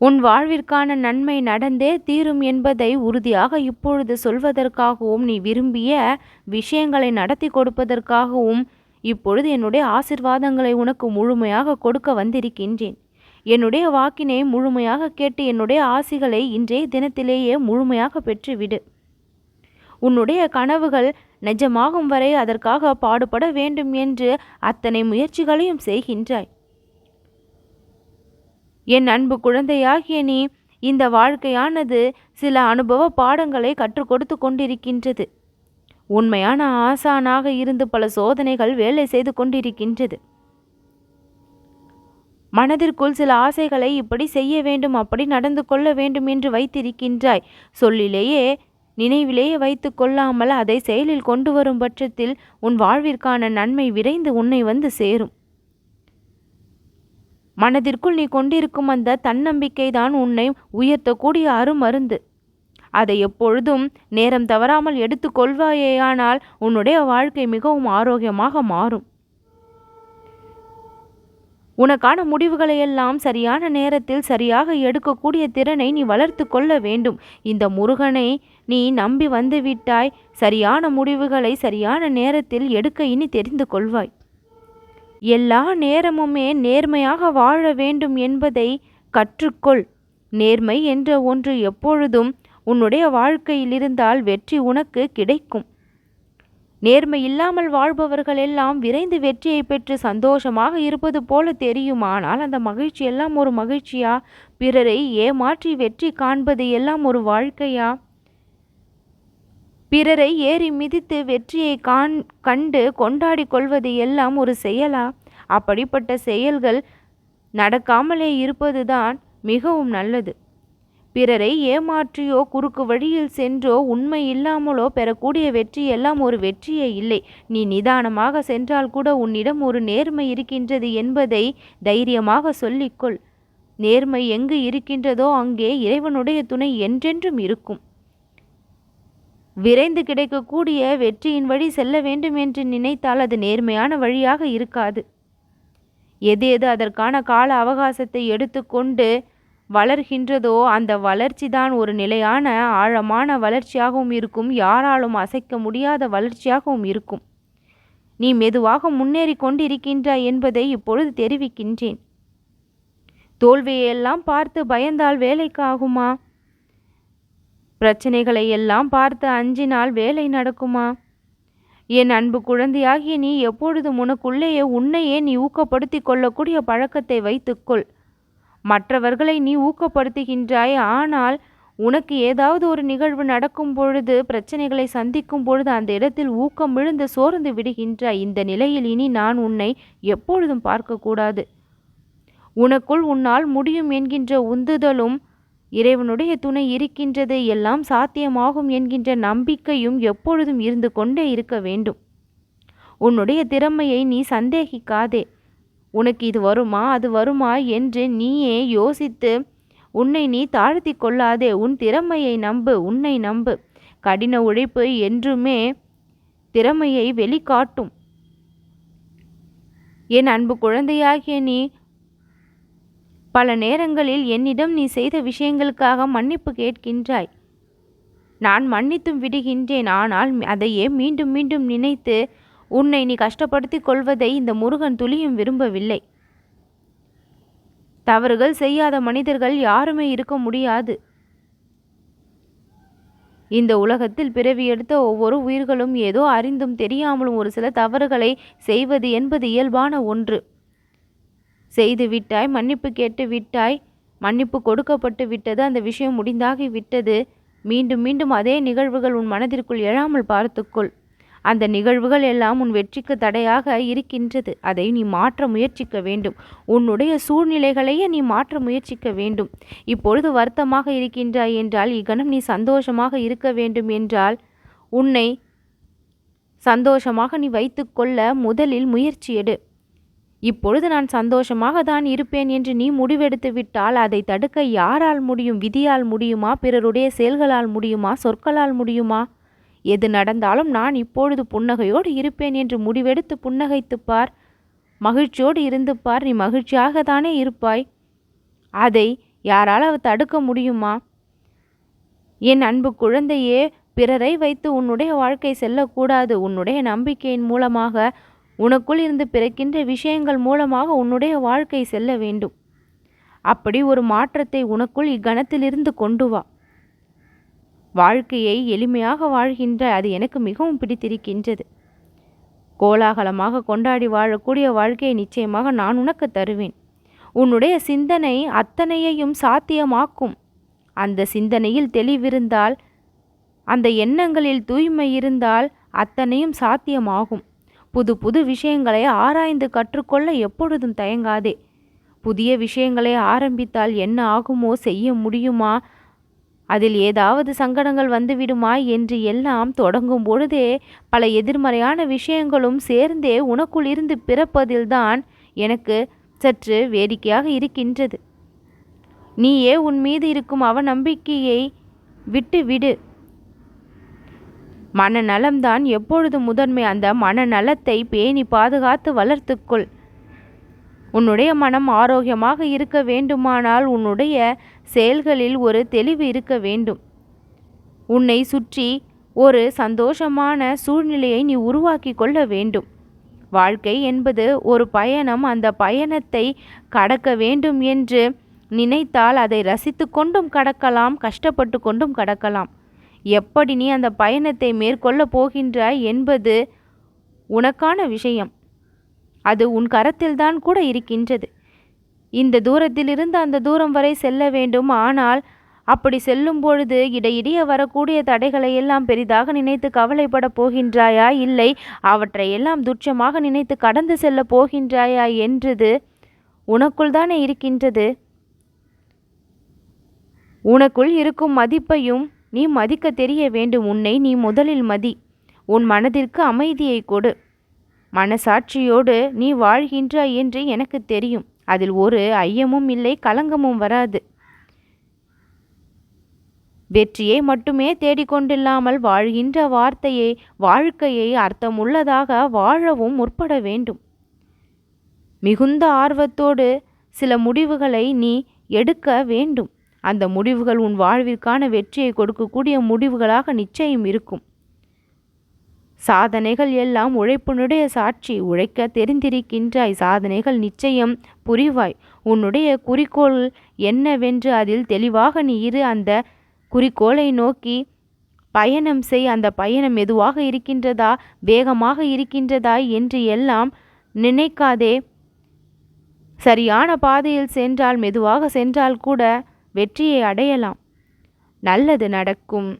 உன் வாழ்விற்கான நன்மை நடந்தே தீரும் என்பதை உறுதியாக இப்பொழுது சொல்வதற்காகவும் நீ விரும்பிய விஷயங்களை நடத்தி கொடுப்பதற்காகவும் இப்பொழுது என்னுடைய ஆசிர்வாதங்களை உனக்கு முழுமையாக கொடுக்க வந்திருக்கின்றேன். என்னுடைய வாக்கினை முழுமையாக கேட்டு என்னுடைய ஆசிகளை இன்றைய தினத்திலேயே முழுமையாக பெற்றுவிடு. உன்னுடைய கனவுகள் நிஜமாகும் வரை அதற்காக பாடுபட வேண்டும் என்று அத்தனை முயற்சிகளையும் செய்கின்றாய். என் அன்பு குழந்தையாகிய நீ இந்த வாழ்க்கையானது சில அனுபவ பாடங்களை கற்றுக் கொடுத்து கொண்டிருக்கின்றது. உண்மையான ஆசானாக இருந்து பல சோதனைகள் வேலை செய்து கொண்டிருக்கின்றது. மனதிற்குள் சில ஆசைகளை இப்படி செய்ய வேண்டும் அப்படி நடந்து கொள்ள வேண்டும் என்று வைத்திருக்கின்றாய். சொல்லிலேயே நினைவிலேயே வைத்து கொள்ளாமல் அதை செயலில் கொண்டு வரும் பட்சத்தில் உன் வாழ்விற்கான நன்மை விரைந்து உன்னை வந்து சேரும். மனதிற்குள் நீ கொண்டிருக்கும் அந்த தன்னம்பிக்கை தான் உன்னை உயர்த்தக்கூடிய அருமருந்து. அதை எப்பொழுதும் நேரம் தவறாமல் எடுத்துக்கொள்வாயேயானால் உன்னுடைய வாழ்க்கை மிகவும் ஆரோக்கியமாக மாறும். உனக்கான முடிவுகளை எல்லாம் சரியான நேரத்தில் சரியாக எடுக்கக்கூடிய திறனை நீ வளர்த்து கொள்ள வேண்டும். இந்த முருகனை நீ நம்பி வந்துவிட்டாய். சரியான முடிவுகளை சரியான நேரத்தில் எடுக்க இனி தெரிந்து கொள்வாய். எல்லா நேரமுமே நேர்மையாக வாழ வேண்டும் என்பதை கற்றுக்கொள். நேர்மை என்ற ஒன்று எப்பொழுதும் உன்னுடைய வாழ்க்கையில் இருந்தால் வெற்றி உனக்கு கிடைக்கும். நேர்மை இல்லாமல் வாழ்பவர்கள் எல்லாம் விரைந்து வெற்றியை பெற்று சந்தோஷமாக இருப்பது போல தெரியுமானால் அந்த மகிழ்ச்சி எல்லாம் ஒரு மகிழ்ச்சியா? பிறரை ஏமாற்றி வெற்றி காண்பது எல்லாம் ஒரு வாழ்க்கையா? பிறரை ஏறி மிதித்து வெற்றியை காண் கண்டு கொண்டாடி கொள்வது எல்லாம் ஒரு செயலா? அப்படிப்பட்ட செயல்கள் நடக்காமலே இருப்பதுதான் மிகவும் நல்லது. பிறரை ஏமாற்றியோ குறுக்கு வழியில் சென்றோ உண்மை இல்லாமலோ பெறக்கூடிய வெற்றி எல்லாம் ஒரு வெற்றியே இல்லை. நீ நிதானமாக சென்றால் கூட உன்னிடம் ஒரு நேர்மை இருக்கின்றது என்பதை தைரியமாக சொல்லிக்கொள் நேர்மை எங்கு இருக்கின்றதோ அங்கே இறைவனுடைய துணை என்றென்றும் இருக்கும். விரைந்து கிடைக்கக்கூடிய வெற்றியின் வழி செல்ல வேண்டும் என்று நினைத்தால் அது நேர்மையான வழியாக இருக்காது. எது எது அதற்கான கால அவகாசத்தை எடுத்துக்கொண்டு வளர்கின்றதோ அந்த வளர்ச்சி தான் ஒரு நிலையான ஆழமான வளர்ச்சியாகவும் இருக்கும். யாராலும் அசைக்க முடியாத வளர்ச்சியாகவும் இருக்கும். நீ மெதுவாக முன்னேறி கொண்டிருக்கின்றாய் என்பதை இப்பொழுது தெரிவிக்கின்றேன். தோல்வியெல்லாம் பார்த்து பயந்தால் வேலைக்காகுமா பிரச்சனைகளை எல்லாம் பார்த்து அஞ்சினால் வேலை நடக்குமா? என் அன்பு குழந்தையாகிய நீ எப்பொழுதும் உனக்குள்ளேயே உன்னையே நீ ஊக்கப்படுத்தி கொள்ளக்கூடிய பழக்கத்தை வைத்துக்கொள். மற்றவர்களை நீ ஊக்கப்படுத்துகின்றாய் ஆனால் உனக்கு ஏதாவது ஒரு நிகழ்வு நடக்கும் பொழுது பிரச்சனைகளை சந்திக்கும் பொழுது அந்த இடத்தில் ஊக்கம் விழுந்து சோர்ந்து விடுகின்றாய் இந்த நிலையில் இனி நான் உன்னை எப்பொழுதும் பார்க்கக்கூடாது. உனக்குள் உன்னால் முடியும் என்கின்ற உந்துதலும் இறைவனுடைய துணை இருக்கின்றது எல்லாம் சாத்தியமாகும் என்கின்ற நம்பிக்கையும் எப்பொழுதும் இருந்து கொண்டே இருக்க வேண்டும். உன்னுடைய திறமையை நீ சந்தேகிக்காதே. உனக்கு இது வருமா? அது வருமா என்று நீயே யோசித்து உன்னை நீ தாழ்த்தி கொள்ளாதே. உன் திறமையை நம்பு உன்னை நம்பு. கடின உழைப்பு என்றுமே திறமையை வெளிக்காட்டும். என் அன்பு குழந்தையாகிய நீ பல நேரங்களில் என்னிடம் நீ செய்த விஷயங்களுக்காக மன்னிப்பு கேட்கின்றாய். நான் மன்னித்தும் விடுகின்றேன் ஆனால் அதையே மீண்டும் மீண்டும் நினைத்து உன்னை நீ கஷ்டப்படுத்தி கொள்வதை இந்த முருகன் துளியும் விரும்பவில்லை. தவறுகள் செய்யாத மனிதர்கள் யாருமே இருக்க முடியாது. இந்த உலகத்தில் பிறவி எடுத்த ஒவ்வொரு உயிர்களும் ஏதோ அறிந்தும் தெரியாமலும் ஒரு சில தவறுகளை செய்வது என்பது இயல்பான ஒன்று. செய்து விட்டாய் மன்னிப்பு கேட்டு விட்டாய் மன்னிப்பு கொடுக்கப்பட்டு விட்டது. அந்த விஷயம் முடிந்தாகி விட்டது. மீண்டும் மீண்டும் அதே நிகழ்வுகள் உன் மனதிற்குள் எழாமல் பார்த்துக்கொள். அந்த நிகழ்வுகள் எல்லாம் உன் வெற்றிக்கு தடையாக இருக்கின்றது. அதை நீ மாற்ற முயற்சிக்க வேண்டும். உன்னுடைய சூழ்நிலைகளையே நீ மாற்ற முயற்சிக்க வேண்டும். இப்பொழுது வருத்தமாக இருக்கின்றாய் என்றால் இக்கணம் நீ சந்தோஷமாக இருக்க வேண்டும் என்றால் உன்னை சந்தோஷமாக நீ வைத்துக்கொள்ள முதலில் முயற்சி எடு. இப்பொழுது நான் சந்தோஷமாக தான் இருப்பேன் என்று நீ முடிவெடுத்து விட்டால் அதை தடுக்க யாரால் முடியும்? விதியால் முடியுமா? பிறருடைய செயல்களால் முடியுமா? சொற்களால் முடியுமா? எது நடந்தாலும் நான் இப்பொழுது புன்னகையோடு இருப்பேன் என்று முடிவெடுத்து புன்னகைத்து பார். மகிழ்ச்சியோடு இருந்து பார். நீ மகிழ்ச்சியாக தானே இருப்பாய். அதை யாரால் தடுக்க முடியுமா? என் அன்பு குழந்தையே பிறரை வைத்து உன்னுடைய வாழ்க்கை செல்லக்கூடாது. உன்னுடைய நம்பிக்கையின் மூலமாக உனக்குள் இருந்து பிறக்கின்ற விஷயங்கள் மூலமாக உன்னுடைய வாழ்க்கை செல்ல வேண்டும். அப்படி ஒரு மாற்றத்தை உனக்குள் இக்கணத்திலிருந்து கொண்டு வா. வாழ்க்கையை எளிமையாக வாழ்கின்ற அது எனக்கு மிகவும் பிடித்திருக்கின்றது. கோலாகலமாக கொண்டாடி வாழக்கூடிய வாழ்க்கையை நிச்சயமாக நான் உனக்கு தருவேன். உன்னுடைய சிந்தனை அத்தனையையும் சாத்தியமாக்கும். அந்த சிந்தனையில் தெளிவிருந்தால் அந்த எண்ணங்களில் தூய்மை இருந்தால் அத்தனையும் சாத்தியமாகும். புது புது விஷயங்களை ஆராய்ந்து கற்றுக்கொள்ள எப்பொழுதும் தயங்காதே. புதிய விஷயங்களை ஆரம்பித்தால் என்ன ஆகுமோ செய்ய முடியுமா? அதில் ஏதாவது சங்கடங்கள் வந்துவிடுமா என்று எல்லாம் தொடங்கும் பொழுதே பல எதிர்மறையான விஷயங்களும் சேர்ந்தே உனக்குள் இருந்து பிறப்பதில்தான் எனக்கு சற்று வேடிக்கையாக இருக்கின்றது. நீயே உன் மீது இருக்கும் அவநம்பிக்கையை விட்டு விடு மனநலம்தான் எப்பொழுது முதன்மை. அந்த மனநலத்தை பேணி பாதுகாத்து வளர்த்துக்கொள். உன்னுடைய மனம் ஆரோக்கியமாக இருக்க வேண்டுமானால் உன்னுடைய செயல்களில் ஒரு தெளிவு இருக்க வேண்டும். உன்னை சுற்றி ஒரு சந்தோஷமான சூழ்நிலையை நீ உருவாக்கி கொள்ள வேண்டும். வாழ்க்கை என்பது ஒரு பயணம். அந்த பயணத்தை கடக்க வேண்டும் என்று நினைத்தால் அதை ரசித்து கொண்டும் கடக்கலாம் கஷ்டப்பட்டு கொண்டும் கடக்கலாம். எப்படி நீ அந்த பயணத்தை மேற்கொள்ளப் போகின்றாய் என்பது உனக்கான விஷயம். அது உன் கரத்தில்தான் கூட இருக்கின்றது. இந்த தூரத்திலிருந்து அந்த தூரம் வரை செல்ல வேண்டும். ஆனால் அப்படி செல்லும் பொழுது இடையிடையே வரக்கூடிய தடைகளை எல்லாம் பெரிதாக நினைத்து கவலைப்பட போகின்றாயா? இல்லை அவற்றை எல்லாம் துச்சமாக நினைத்து கடந்து செல்ல போகின்றாயா என்றது உனக்குள் தானே இருக்கின்றது. உனக்குள் இருக்கும் மதிப்பையும் நீ மதிக்க தெரிய வேண்டும். உன்னை நீ முதலில் மதி. உன் மனதிற்கு அமைதியை கொடு. மனசாட்சியோடு நீ வாழ்கின்றாய் என்று எனக்கு தெரியும். அதில் ஒரு ஐயமும் இல்லை கலங்கமும் வராது. வெற்றியை மட்டுமே தேடிக்கொண்டில்லாமல் வாழ்கின்ற வார்த்தையை வாழ்க்கையை அர்த்தமுள்ளதாக வாழவும் முற்பட வேண்டும். மிகுந்த ஆர்வத்தோடு சில முடிவுகளை நீ எடுக்க வேண்டும். அந்த முடிவுகள் உன் வாழ்விற்கான வெற்றியை கொடுக்கக்கூடிய முடிவுகளாக நிச்சயம் இருக்கும். சாதனைகள் எல்லாம் உழைப்பினுடைய சாட்சி. உழைக்க தெரிந்திருக்கின்றாய். சாதனைகள் நிச்சயம் புரிவாய். உன்னுடைய குறிக்கோள் என்னவென்று அதில் தெளிவாக நீ இரு. அந்த குறிக்கோளை நோக்கி பயணம் செய். அந்த பயணம் மெதுவாக இருக்கின்றதா? வேகமாக இருக்கின்றதா? என்று எல்லாம் நினைக்காதே. சரியான பாதையில் சென்றால் மெதுவாக சென்றால் கூட வெற்றியை அடையலாம். நல்லது நடக்கும்.